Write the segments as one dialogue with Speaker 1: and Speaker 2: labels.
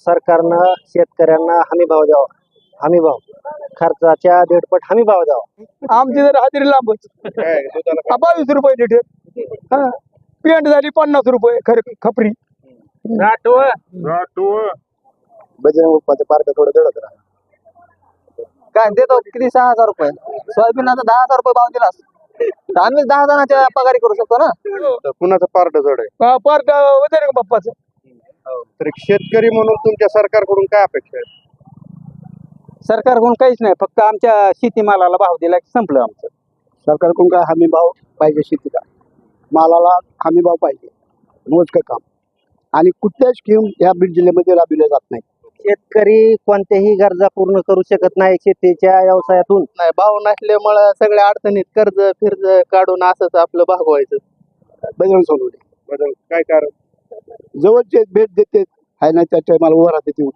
Speaker 1: सरकारनं शेतकऱ्यांना हमी भाव द्यावा. हमी भाव. खर्चाच्या दीडपट हमी भाव द्यावा.
Speaker 2: आमची जर हजेरी लांबच. बावीस रुपये लिटर. हा पेंट झाली पन्नास रुपये खर खपरी.
Speaker 1: बजरंग बाप्पाचं पार्क थोडं जडत राहा
Speaker 2: काय देतो किती? सहा हजार रुपये. सोयाबीनला दहा हजार रुपये भाव दिलास तर आम्ही दहा जणांच्या पगारी करू शकतो ना?
Speaker 3: तर कुणाचं पार्ट जड आहे?
Speaker 2: पार्ट वजन बाप्पाचं.
Speaker 3: तर एक शेतकरी म्हणून तुमच्या सरकारकडून काय अपेक्षा आहे
Speaker 2: सरकारकडून काहीच नाही फक्त आमच्या शेतीमालाला भाव दिला की संपलं आमचं.
Speaker 1: सरकारकडून काय हमी भाव पाहिजे शेतीला? मालाला हमी भाव पाहिजे मोजकं काम. आणि कुठल्याच स्कीम या बीड जिल्ह्यामध्ये राबविल्या जात नाही. शेतकरी कोणत्याही गरजा पूर्ण करू शकत नाही शेतीच्या व्यवसायातून.
Speaker 4: नाही भाव नसल्यामुळं सगळ्या अडचणीत कर्ज फिर्ज काढून असंच आपलं भागवायचं.
Speaker 1: बजरंग सोनवणे.
Speaker 3: बदल काय कारण?
Speaker 1: जवळचे भेट देते. आहे ना त्या टायमाला उभा राहते ती.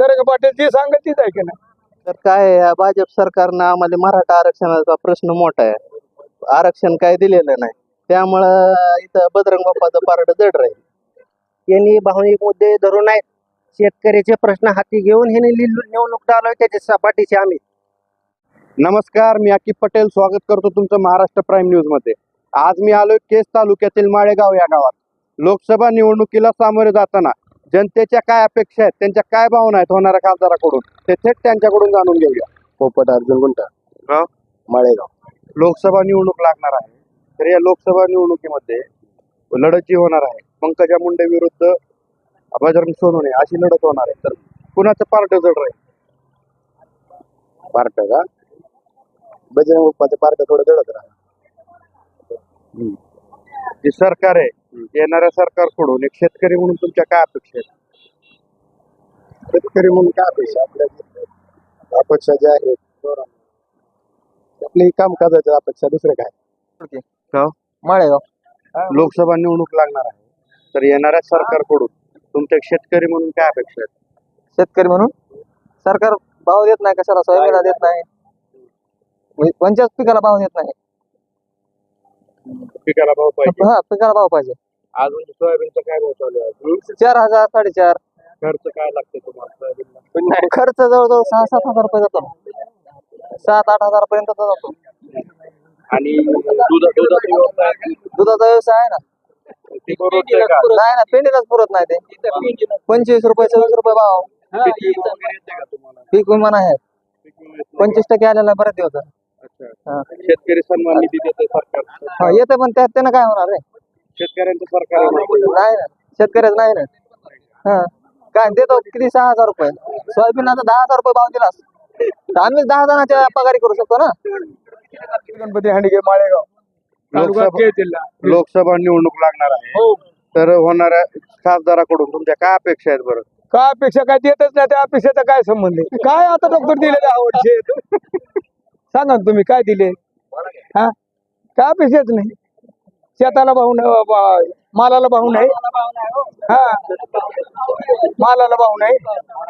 Speaker 2: तर का पाटील जे सांगत तीच आहे की नाही?
Speaker 4: तर काय आहे, या भाजप सरकारनं आम्हाला मराठा आरक्षणाचा प्रश्न मोठा आहे. आरक्षण काय दिलेलं नाही. त्यामुळं इथं बजरंग बाप्पाचं पारड जड राहील.
Speaker 1: यांनी भावनिक मुद्दे धरून आहेत शेतकऱ्याचे प्रश्न हाती घेऊन ह्यांनी निवडणूक आलोय त्याच्या पाठीशी आम्ही.
Speaker 3: नमस्कार मी अकिब पटेल. स्वागत करतो तुमचं महाराष्ट्र प्राईम न्यूजमध्ये. आज मी आलोय केस तालुक्यातील माळेगाव या गावात. लोकसभा निवडणुकीला सामोरे जाताना जनतेच्या काय अपेक्षा आहेत त्यांच्या काय भावना आहेत होणाऱ्या खासदाराकडून ते थेट त्यांच्याकडून जाणून घेऊया.
Speaker 1: पोपट अर्जुन गुंटा.
Speaker 3: गाव?
Speaker 1: माळेगाव.
Speaker 3: लोकसभा निवडणूक लागणार आहे. तर या लोकसभा निवडणुकीमध्ये लढत जी होणार आहे. पंकजा मुंडे विरुद्ध बजरंग सोनवणे अशी लढत होणार आहे. तर कुणाचं पार्ट जड राहील?
Speaker 1: पार्ट का? बजरंग बाप्पाचं पार्क थोडं जडत राहा
Speaker 3: जे सरकार आहे येणाऱ्या सरकारकडून एक शेतकरी म्हणून तुमच्या काय अपेक्षा आहेत?
Speaker 1: शेतकरी म्हणून काय अपेक्षा आपल्या अपेक्षा ज्या आहेत आपली कामकाजाच्या अपेक्षा दुसरं काय?
Speaker 2: माळेगाव.
Speaker 3: लोकसभा निवडणूक लागणार आहे. तर येणाऱ्या सरकारकडून तुमच्या शेतकरी म्हणून काय अपेक्षा आहेत?
Speaker 2: शेतकरी म्हणून? सरकार भाव देत नाही कशाला सोयाबीनला देत नाही. म्हणजे कोणत्याच पिकाला भाव देत नाही.
Speaker 3: पिकाला भाव पाहिजे.
Speaker 2: हा पिकाला भाव पाहिजे.
Speaker 3: अजून सोयाबीनचा काय भाव चालू आहे?
Speaker 2: चार हजार साडेचार.
Speaker 3: खर्च काय लागतो तुम्हाला सोयाबीनला?
Speaker 2: खर्च जवळजवळ सहा सात हजार रुपये जातो. सात आठ हजार पर्यंत जातो.
Speaker 3: आणि दुधा दुधाचा व्यवसाय
Speaker 2: दुधाचा व्यवसाय आहे ना.
Speaker 3: ते परवडतंय का?
Speaker 2: नाही ना पेंडीलाच पुरत नाही ते. पंचवीस रुपये सव्वीस रुपये भाव.
Speaker 3: पीक विमा वगैरे येते का तुम्हाला?
Speaker 2: पीक विमा आहे.
Speaker 3: पीक विमा येत नाही.
Speaker 2: पंचवीस टक्के आलेला आहे बरेच दिवस हा.
Speaker 3: शेतकरी सन्मान निधी देते सरकार.
Speaker 2: हा येते पण त्यात त्यानं काय होणार रे?
Speaker 3: शेतकऱ्यांचं सरकार आहे.
Speaker 2: नाही ना. शेतकऱ्याच नाही ना. हा. काय देतो किती? सहा हजार रुपये. सोयाबीन आता दहा हजार रुपये भाव दिलास. तर आम्ही दहा जणांच्या पगारी करू शकतो ना? गणपती हांडगे माळेगाव.
Speaker 3: लोकसभा लोकसभा निवडणूक लागणार आहे.
Speaker 2: हो.
Speaker 3: तर होणाऱ्या खासदाराकडून तुमच्या काय अपेक्षा आहेत बरं?
Speaker 2: काय अपेक्षा काय देतच नाही त्या अपेक्षेचा काय संबंध आहे? काय आता डॉक्टर दिलेले आवडचे? सांगा ना तुम्ही काय दिले? हा? काय अपेक्षाच नाही शेताला भाऊ नाही मालाला भाऊ नाही? हा? मालाला भाऊ नाही?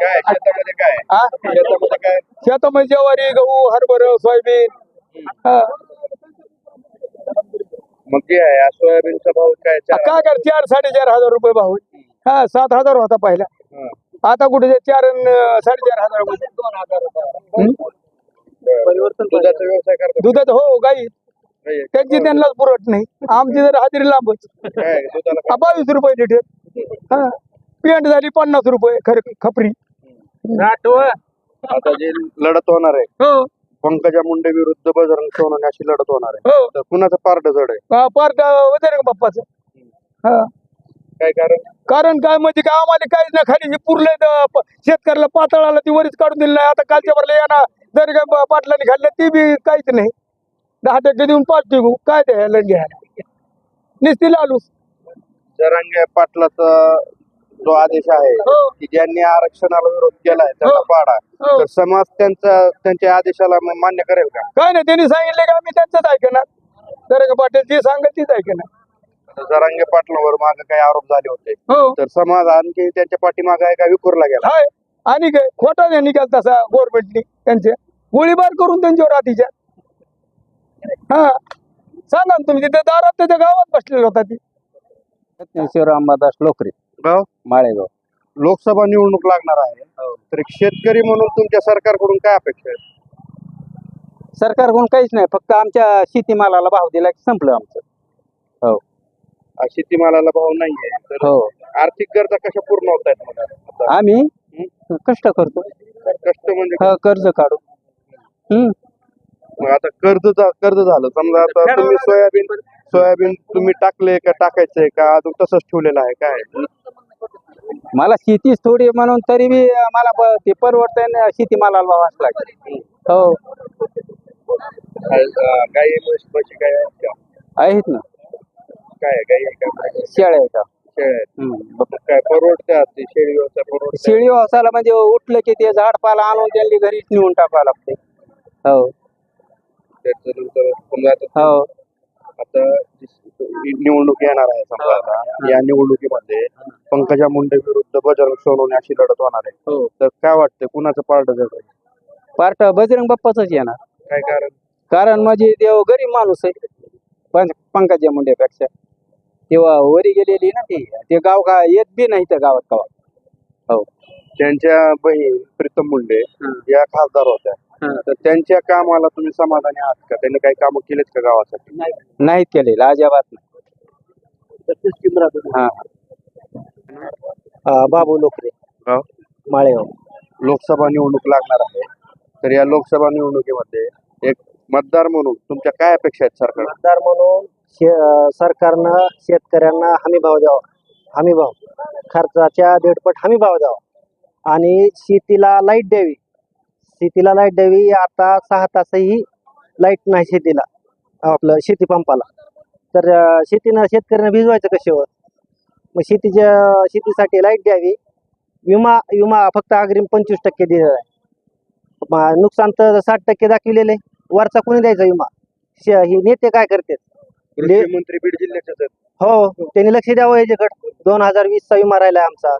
Speaker 3: काय शेतामध्ये काय? आहे?
Speaker 2: हा?
Speaker 3: शेतामध्ये काय?
Speaker 2: शेतामध्ये ज्वारी गहू हरभर सोयाबीन हा?
Speaker 3: मग आहे सोयाबीनचा भाव काय चार
Speaker 2: काय कर चार साडेचार हजार रुपये आहे. हा सात हजार होता पहिला.
Speaker 3: हा.
Speaker 2: आता कुठे ते चार अन साडेचार हजार रुपये. हं?
Speaker 3: बरं. दुधाचा व्यवसाय करतात.
Speaker 2: दुधात हो गाई.
Speaker 3: काय
Speaker 2: त्यांची त्यांनाच पुरवत नाही. आमची जर हजेरी लांबच.
Speaker 3: काय दुधाला
Speaker 2: हा, बावीस रुपये लिटर. हा. पेंट झाली पन्नास रुपये खर खपरी.
Speaker 3: आता जे लढत होणार आहे.
Speaker 2: हो.
Speaker 3: पंकजा मुंडे विरुद्ध बजरंग सोनवणे अशी लढत होणार आहे.
Speaker 2: हो.
Speaker 3: तर कुणाचं पार्ट जड आहे?
Speaker 2: हा, पार्ट वजन बाप्पाचं. हा.
Speaker 3: काय कारण?
Speaker 2: कारण काय म्हणजे काय? आम्हाला काहीच नाही. खाली हे पुरलंय तर प- शेतकऱ्याला पातळाला ती वरीच काढून दिली नाही. आता कालच्या भरले यांना जर का प- पाटलांनी खाल्लं ती बी काहीच नाही. दहा टक्के देऊन पाच टिकू काय ते ह्याला घ्यायला? निस्ती लालूस
Speaker 3: जरांगे पाटलाचा जो आदेश आहे
Speaker 2: हो.
Speaker 3: की ज्यांनी आरक्षणाला विरोध केलाय त्यांना
Speaker 2: हो.
Speaker 3: पाडा.
Speaker 2: हो.
Speaker 3: तर समाज त्यांचा त्यांच्या आदेशाला म- मान्य करेल का?
Speaker 2: काय नाही त्यांनी सांगितले का मी त्यांचंच ऐकणार. जर पाटील जे सांगत तीच ऐकणार.
Speaker 3: तर जरांगे पाटलावर मागे काही आरोप झाले होते.
Speaker 2: हो.
Speaker 3: तर समाज आणखी त्यांच्या पाठीमागे आहे का? विखुरला गेला.
Speaker 2: हाय. आणि काय? खोटा नाही निघाल तसा गव्हर्नमेंटनी त्यांचे. गोळीबार करून त्यांच्यावर रात्रीच्या हा. सांगा ना तुम्ही तिथे दारात त्याच्या गावात बसलेला होता ती.
Speaker 4: शिवराम लोकरे.
Speaker 3: गाव?
Speaker 4: माळेगाव.
Speaker 3: लोकसभा निवडणूक लागणार आहे. तर एक शेतकरी म्हणून तुमच्या सरकारकडून काय अपेक्षा आहे
Speaker 2: सरकारकडून काहीच नाही फक्त आमच्या शेतीमालाला भाव दिला की संपलं आमचं.
Speaker 3: आ, शेतीमालाला भाव नाहीये. तर
Speaker 2: हो.
Speaker 3: आर्थिक गरजा कशा पूर्ण होत आहेत
Speaker 2: आम्ही कष्ट करतो.
Speaker 3: कष्ट म्हणजे?
Speaker 2: ह, कर्ज काढू
Speaker 3: मग आता कर्ज कर्ज झालं. समजा आता तुम्ही सोयाबीन सोयाबीन तुम्ही टाकले का टाकायचंय का? अजून तसंच ठेवलेलं आहे काय?
Speaker 2: मला शेतीच थोडी म्हणून तरी बी मला ब- ते परवडतंय ना भाव असला की. हो.
Speaker 3: काय, अं, गाई म्हशी म्हशी काय आहेत का?
Speaker 2: आहेत ना.
Speaker 3: काय आहे? गाई आहे का?
Speaker 2: शेळ्या आहेत.
Speaker 3: शेळ्या आहेत.
Speaker 2: हम्म.
Speaker 3: मग काय परवडत्या ते शेळी व्यवसाय परवडते
Speaker 2: शेळी व्यवसायाला म्हणजे उठलं की ते झाडपाला आणून त्यांनी घरीच नेऊन टाकावं लागते हो.
Speaker 3: त्याच्यानंतर समजा आता
Speaker 2: हो.
Speaker 3: आता जी निवडणूक येणार आहे समजा आता. या निवडणुकीमध्ये पंकजा मुंडे विरुद्ध बजरंग सोनवणे अशी लढत होणार आहे.
Speaker 2: हो.
Speaker 3: तर काय वाटतंय कुणाचं पार्ट जड
Speaker 2: पार्ट बजरंग बाप्पाच येणार.
Speaker 3: काय कारण?
Speaker 2: कारण म्हणजे देव गरीब माणूस आहे. पंकजा मुंडेपेक्षा. तेव्हा वरी गेलेली ना ती. ते गाव का येत बी नाही त्या गावात गावात. हो.
Speaker 3: त्यांच्या बहीण प्रीतम मुंडे या खासदार होत्या. तर त्यांच्या कामाला तुम्ही समाधानी आहात का? त्यांनी काही कामं केलेत का गावासाठी?
Speaker 2: नाहीत केलेलं अजिबात नाही. हा.
Speaker 1: बाबू लोकरे.
Speaker 3: गाव?
Speaker 1: माळेगाव.
Speaker 3: लोकसभा निवडणूक लागणार आहे. तर या लोकसभा निवडणुकीमध्ये एक मतदार म्हणून तुमच्या काय अपेक्षा आहेत सरकार
Speaker 1: मतदार म्हणून शे अं, सरकारनं शेतकऱ्यांना हमी भाव द्यावा. हमी भाव. खर्चाच्या दीडपट हमी भाव द्यावा. आणि शेतीला लाइट द्यावी. शेतीला लाइट द्यावी. आता सहा तासही लाइट नाही शेतीला आपलं शेती पंपाला. तर शेतीनं शेतकऱ्यांना भिजवायचं कशावर? मग शेतीच्या शेतीसाठी लाइट द्यावी. विमा विमा फक्त अग्रिम पंचवीस टक्के दिलेला आहे. नुकसान तर साठ टक्के दाखविलेले वरचा कोणी द्यायचा विमा? हे नेते काय करतात?
Speaker 3: कृषी मंत्री बीड जिल्ह्याचे.
Speaker 1: हो त्यांनी लक्ष द्यावं याच्याकडे. दोन हजार वीसचा विमा राहिलाय आमचा.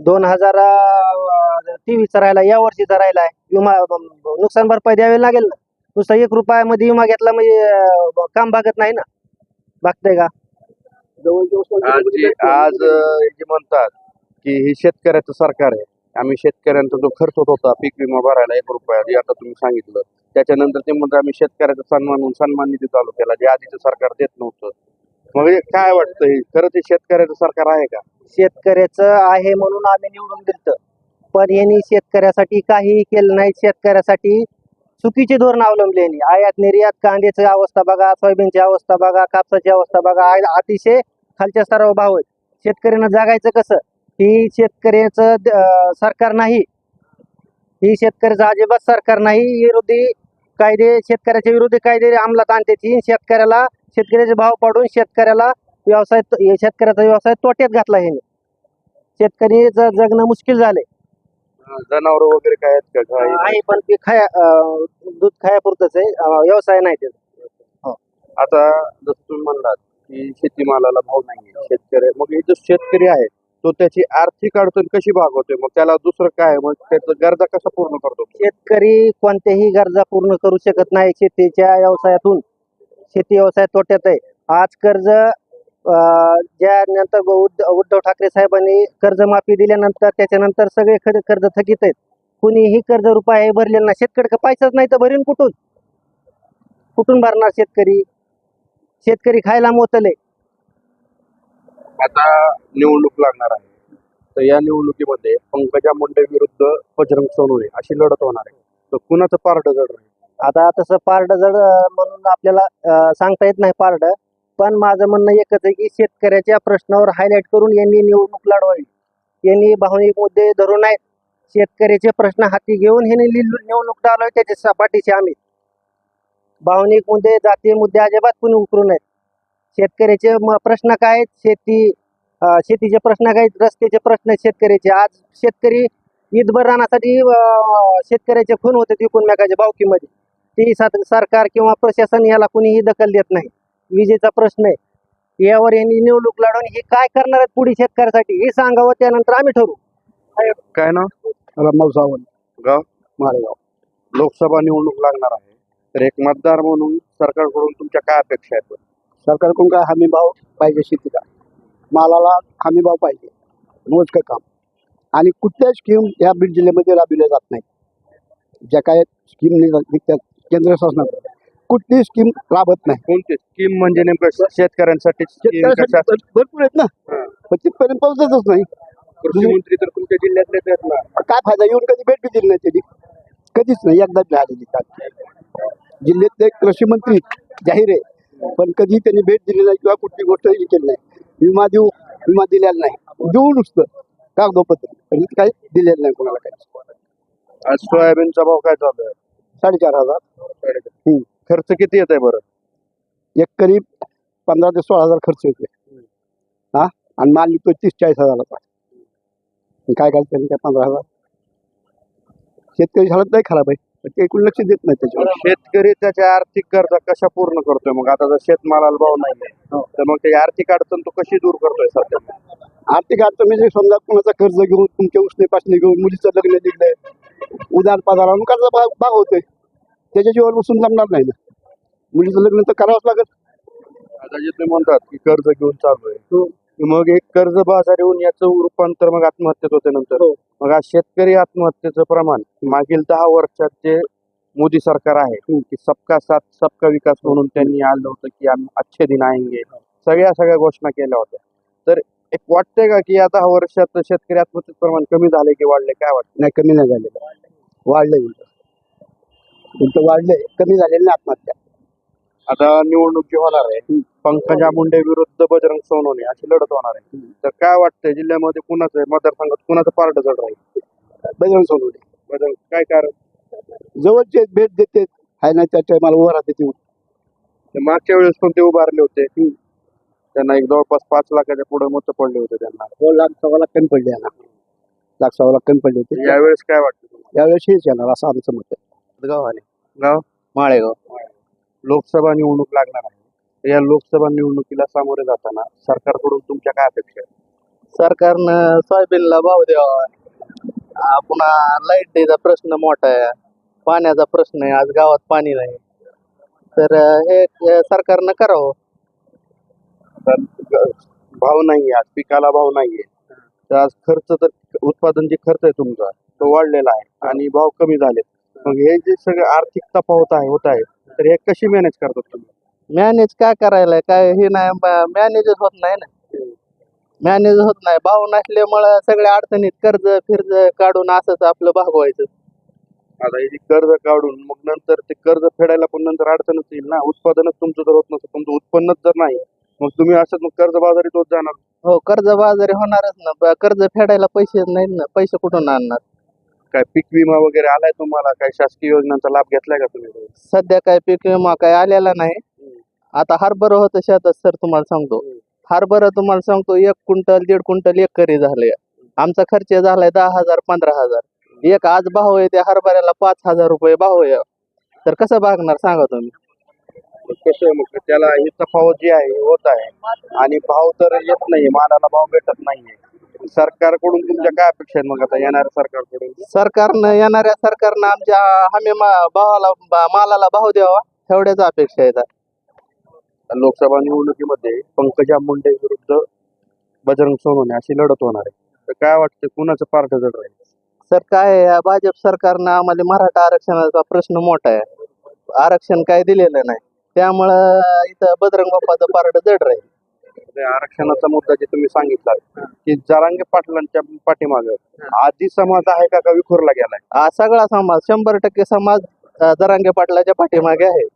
Speaker 1: दोन हजार तेवीसचा राहिला या वर्षीचा राहिलाय विमा नुकसान भरपाई द्यावी लागेल ना? नुसता एक रुपयामध्ये विमा घेतला म्हणजे काम भागत नाही ना? भागतंय का?
Speaker 3: आज जे आज अं, जे म्हणतात की हे शेतकऱ्याचं सरकार आहे. आम्ही शेतकऱ्यांचा जो खर्च होत होता पीक विमा भरायला एक रुपया जे आता तुम्ही सांगितलं. त्याच्यानंतर ते म्हणतात आम्ही शेतकऱ्याचा सन्मान म्हणून सन्मान निधी चालू केला जे आधीचं सरकार देत नव्हतं. मग हे काय वाटतंय? हे ते शेतकऱ्याचं सरकार आहे का?
Speaker 1: शेतकऱ्याचं आहे म्हणून आम्ही निवडून दिलत. पण यांनी शेतकऱ्यासाठी काही केलं नाही. शेतकऱ्यासाठी चुकीचे धोरण अवलंबले यांनी. आयात निर्यात कांद्याची अवस्था बघा सोयाबीनची अवस्था बघा कापसाची अवस्था बघा अतिशय खालच्या स्तरावर भाव आहेत. शेतकऱ्यांना जागायचं कसं? ही शेतकऱ्याचं सरकार नाही. ही शेतकऱ्याचं अजिबात सरकार नाही. विरोधी कायदे शेतकऱ्याच्या विरोधी कायदे अंमलात आणते ती. शेतकऱ्याला शेतकऱ्याचे भाव पाडून शेतकऱ्याला व्यवसाय हे शेतकऱ्याचा व्यवसाय तोट्यात घातला ह्याने. शेतकरी जगणं मुश्किल झाले
Speaker 3: जनावर वगैरे काय आहेत का गाई?
Speaker 1: आहे पण ते खाया दूध खायापुरतच आहे. व्यवसाय नाही त्याचा.
Speaker 3: आता जसं तुम्ही म्हणलात की शेतीमालाला भाव नाहीये. शेतकरी मग हे जो शेतकरी आहे तो त्याची आर्थिक अडचण कशी भागवतोय? मग त्याला दुसरं काय मग त्याचं गरजा कसा पूर्ण करतो?
Speaker 1: शेतकरी कोणत्याही गरजा पूर्ण करू शकत नाही शेतीच्या व्यवसायातून. शेती व्यवसाय तोट्यात आहे. आज कर्ज अं, ज्या नंतर उद्धव ठाकरे साहेबांनी कर्जमाफी दिल्यानंतर त्याच्यानंतर सगळे कर्ज थकीत आहेत. कुणीही कर्ज रुपये भरले ना शेतकरी पैसाच नाही तर भरेन कुठून? कुठून भरणार शेतकरी? शेतकरी खायला मोतले.
Speaker 3: आता निवडणूक लागणार आहे. तर या निवडणुकीमध्ये पंकजा मुंडे विरुद्ध बजरंग सोनवणे अशी लढत होणार आहे. तर कुणाचं पारड जड राहील?
Speaker 1: आता तसं पारड जर म्हणून आपल्याला सांगता येत नाही पारड. पण माझं म्हणणं एकच आहे की शेतकऱ्याच्या प्रश्नावर हायलाईट करून यांनी निवडणूक लढवावी. यांनी भावनिक मुद्दे धरून आहेत. शेतकऱ्याचे प्रश्न हाती घेऊन हे लिहिलं- निवडणूक लावली त्याच्या सपाटीचे आम्ही. भावनिक मुद्दे जातीय मुद्दे अजिबात कोणी उकरू नयेत शेतकऱ्याचे प्रश्न काय आहेत? शेती शेतीचे प्रश्न काय आहेत? रस्त्याचे प्रश्न आहेत शेतकऱ्याचे. आज शेतकरी ईदभर राहण्यासाठी शेतकऱ्याचे खून होते विकून मेकाच्या भावकीमध्ये ती सात- सरकार किंवा प्रशासन याला कुणीही दखल देत नाही. विजेचा प्रश्न आहे. यावर यांनी निवडणूक लढवून हे काय करणार आहेत पुढे शेतकऱ्यासाठी हे सांगावं त्यानंतर आम्ही ठरवू.
Speaker 3: काय ना
Speaker 1: रमाव सावंत.
Speaker 3: गाव?
Speaker 1: माळेगाव
Speaker 3: लोकसभा निवडणूक लागणार आहे. तर एक मतदार म्हणून सरकारकडून तुमच्या काय अपेक्षा आहेत
Speaker 1: सरकारकडून काय हमी भाव पाहिजे शेतीला? मालाला हमी भाव पाहिजे. मोजकं काम?
Speaker 5: आणि कुठल्याही स्कीम या बीड जिल्ह्यामध्ये राबविल्या जात नाही ज्या काय स्कीम निघतात. केंद्र शासनाकडे कुठलीही स्कीम राबत नाही.
Speaker 3: कोणते स्कीम म्हणजे नेमकं शेतकऱ्यांसाठी scheme
Speaker 5: शेतकऱ्यासाठी
Speaker 3: कशा-
Speaker 5: भर- भरपूर आहेत ना.
Speaker 3: हा.
Speaker 5: पण तिथपर्यंत पोहोचतच नाही.
Speaker 3: कृषी मंत्री तर तुमच्या जिल्ह्यातलेच आहेत ना.
Speaker 5: काय फायदा? येऊन कधी भेट बी दिली नाही त्यांनी. कधीच नाही. एकदा मिळालेली काय जिल्ह्यातले कृषी मंत्री जाहीर आहे. पण कधी त्यांनी भेट दिली नाही किंवा कुठली गोष्ट हे केली नाही. विमा देऊ विमा दिलेला नाही. देऊ नुसतं. कागदोपत्र. पण इथं काही दिलेलं नाही कोणाला काही
Speaker 3: आज सोयाबीनचा भाव काय चालू आहे?
Speaker 5: साडेचार हजार. हम्म.
Speaker 3: खर्च किती येत आहे बरं?
Speaker 5: एक करीब पंधरा ते सोळा हजार खर्च येते हा? आणि माल निघतो तीस चाळीस हजाराचा. आणि काय काय त्यांनी काय पंधरा हजार? शेतकरी हालत नाही खराब आहे. पण ते एकूण लक्ष देत नाही त्याच्यावर.
Speaker 3: शेतकरी त्याच्या आर्थिक गरजा कशा पूर्ण करतोय? मग आता जर शेतमालाला भाव नाहीये तर मग त्याची आर्थिक अडचण तो कशी दूर करतोय सध्या?
Speaker 5: आर्थिक अडचण म्हणजे समजा कोणाचा कर्ज घेऊन तुमच्या उसने पासने घेऊन मुलीचं लग्न निघलंय उदार पदार कर्ज भाग भाग होतोय त्याच्याशिवाय बसून जमणार नाही ना. मुलीचं लग्न तर करावंच लागेल.
Speaker 3: आता जे तुम्ही म्हणतात की कर्ज घेऊन चालू आहे मग एक कर्ज बाजार येऊन याचं रूपांतर मग आत्महत्येत होते नंतर.
Speaker 5: हो.
Speaker 3: मग आज शेतकरी आत्महत्येचं प्रमाण मागील दहा वर्षात जे मोदी सरकार आहे की सबका साथ सबका विकास म्हणून त्यांनी आलं होतं की आम्ही अच्छे दिन आएंगे. सगळ्या सगळ्या घोषणा केल्या होत्या. तर एक वाटतंय का की दहा वर्षात शेतकरी आत्महत्येचं प्रमाण कमी झाले की वाढले काय वाटतं
Speaker 5: नाही कमी नाही झालेलं वाढलंय उलट. उलट वाढलंय. कमी झालेलं नाही आत्महत्या.
Speaker 3: आता निवडणूक जी होणार आहे पंकजा मुंडे विरुद्ध बजरंग सोनवणे अशी लढत होणार आहे. तर काय वाटतंय जिल्ह्यामध्ये कुणाचं आहे? मतदारसंघात कुणाचं पार्ट जड राहील?
Speaker 5: बजरंग सोनवणे.
Speaker 3: बजरंग काय कारण?
Speaker 5: जवळचे भेट देते हाय नाही त्या टायमाला उभं राहते ते.
Speaker 3: मागच्या वेळेस पण ते उभारले होते. त्यांना एक जवळपास पाच लाखाच्या पुढे मत पडले होते त्यांना.
Speaker 5: हो लाख सव्वा लाख कमी पडले यांना लाख सव्वा लाख कमी पडले होते.
Speaker 3: यावेळेस काय वाटतं तुम्हाला?
Speaker 5: यावेळेस हेच येणार असं आमचं मत आहे.
Speaker 4: गाव आले
Speaker 3: गाव?
Speaker 4: माळेगाव.
Speaker 3: लोकसभा निवडणूक लागणार आहे. या लोकसभा निवडणुकीला सामोरे जाताना सरकारकडून तुमच्या काय अपेक्षा आहेत?
Speaker 4: सरकारनं सोयाबीनला भाव द्यावा. आ, पुन्हा लाईटीचा प्रश्न मोठा आहे. पाण्याचा प्रश्न आहे. आज गावात पाणी नाही. तर अ, हे हे सरकारनं करावं.
Speaker 3: ग- भाव नाहीये आज पिकाला भाव नाहीये. तर आज खर्च तर उत्पादन जे खर्च आहे तुमचा तो वाढलेला आहे आणि भाव कमी झाले मग हे जे सगळं आर्थिक तफावत आहे होत आहे तर हे कशी मॅनेज करतात तुम्ही?
Speaker 4: मॅनेज काय करायला काय हे नाही मॅनेजच होत नाही ना. मॅनेज होत नाही. भाव नसल्यामुळं सगळ्या अडचणीत कर्ज फिर्ज काढून असंच आपलं भागवायचं.
Speaker 3: आता हे कर्ज काढून मग नंतर ते कर्ज फेडायला पण नंतर अडचणच येईल ना. उत्पादनच तुमचं जर होत नसेल तुमचं उत्पन्नच जर नाही मग तुम्ही असंच मग कर्ज बाजारीत होत जाणार.
Speaker 4: हो कर्ज बाजारी होणारच ना. ब- कर्ज फेडायला पैसे नाहीत ना. पैसे कुठून आणणार?
Speaker 3: काय पीक विमा वगैरे आलाय तुम्हाला? काय शासकीय योजनांचा लाभ घेतलाय का तुम्ही?
Speaker 4: सध्या काय पीक विमा काय आलेला नाही. आता हरभरा होतं शेतात सर तुम्हाला सांगतो. हरभरा तुम्हाला सांगतो एक क्विंटल दीड क्विंटल एकरी झालंय. आमचा खर्च झालाय दहा हजार पंधरा हजार. एक आज भाव आहे त्या हरभऱ्याला पाच हजार रुपये भाव आहे. तर कसं भागणार सांगा तुम्ही?
Speaker 3: कसं आहे मग त्याला ही तफावत जी आहे होत आहे. आणि भाव तर येत नाही मालाला भाव भेटत नाहीये. सरकारकडून तुमच्या काय अपेक्षा आहेत मग आता येणाऱ्या सरकारकडून?
Speaker 4: सरकारनं येणाऱ्या सरकारनं आमच्या हमी मा- भावाला बा- मालाला भाव द्यावा एवढ्याच अपेक्षा आहेत.
Speaker 3: लोकसभा निवडणुकीमध्ये पंकजा मुंडे विरुद्ध बजरंग सोनवणे अशी लढत होणार आहे. तर काय वाटतं कुणाचं पार्ट जड राहील?
Speaker 4: सर काय आहे, या भाजप सरकारनं आम्हाला मराठा आरक्षणाचा प्रश्न मोठा आहे. आरक्षण काय दिलेलं नाही. त्यामुळं इथं बजरंग बाप्पाचं पारड जड राहील.
Speaker 3: आरक्षणाचा मुद्दा जे तुम्ही सांगितला की जरांगे पाटलांच्या पाठीमागे आधी समाज आहे का का विखुरला गेलाय?
Speaker 4: हा सगळा समाज शंभर टक्के समाज अं, जरांगे पाटलाच्या पाठीमागे आहे.